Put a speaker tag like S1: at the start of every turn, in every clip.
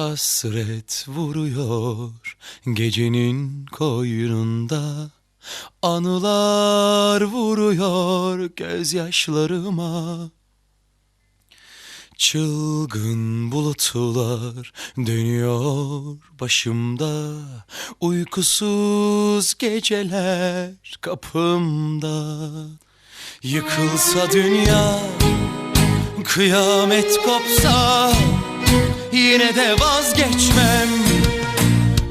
S1: Hasret vuruyor gecenin koynunda. Anılar vuruyor gözyaşlarıma. Çılgın bulutlar dönüyor başımda. Uykusuz geceler kapımda. Yıkılsa dünya, kıyamet kopsa Yine de vazgeçmem,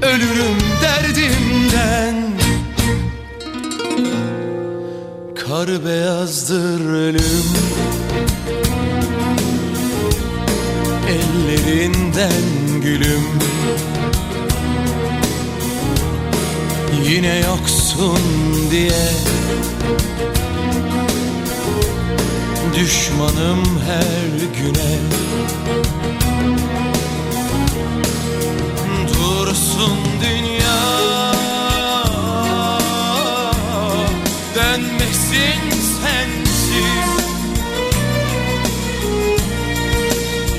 S1: ölürüm derdimden. Kar beyazdır ölüm. Ellerinden gülüm. Yine yoksun diye. Düşmanım her güne Dursun dünya. Dönmesin sensiz.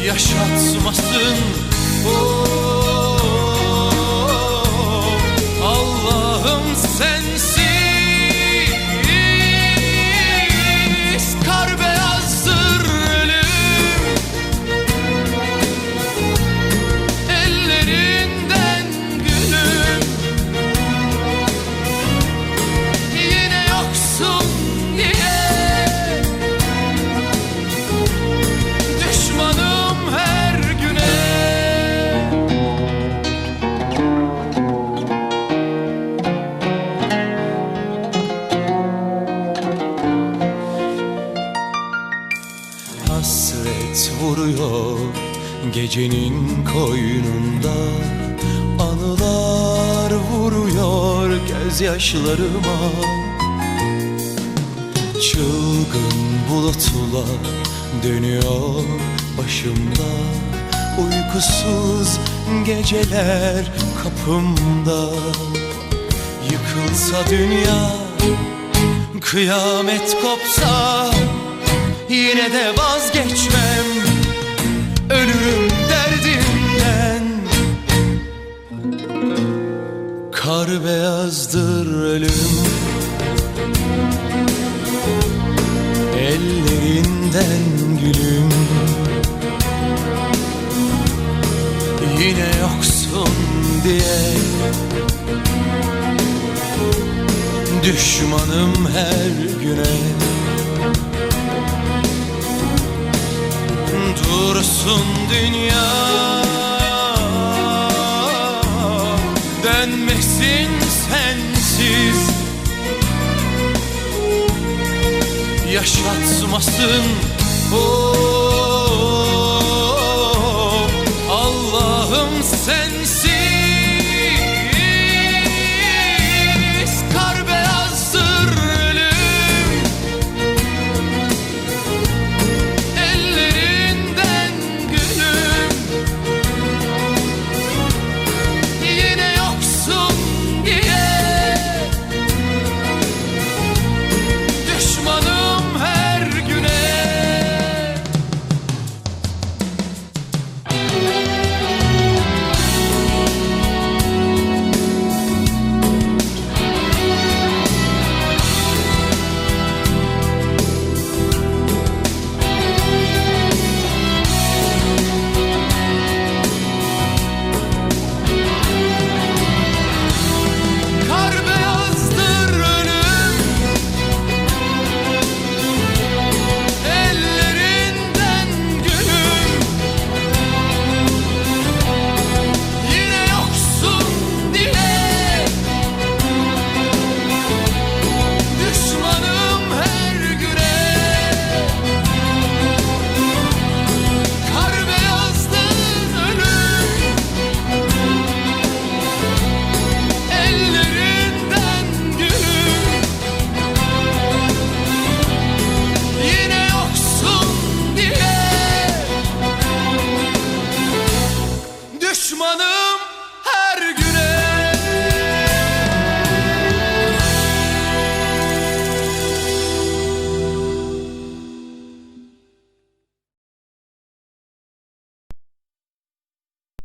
S1: Yaşatmasın vuruyor gecenin koynunda. Anılar vuruyor gözyaşlarıma. Çılgın bulutlar dönüyor başımda. Uykusuz geceler kapımda. Yıkılsa dünya, kıyamet kopsa Yine de vazgeçmem, Kar beyazdır ölüm. Ellerinden gülüm. Yine yoksun diye. Düşmanım her güne. Dursun dünya yaşatmasın oh, Allah'ım sensiz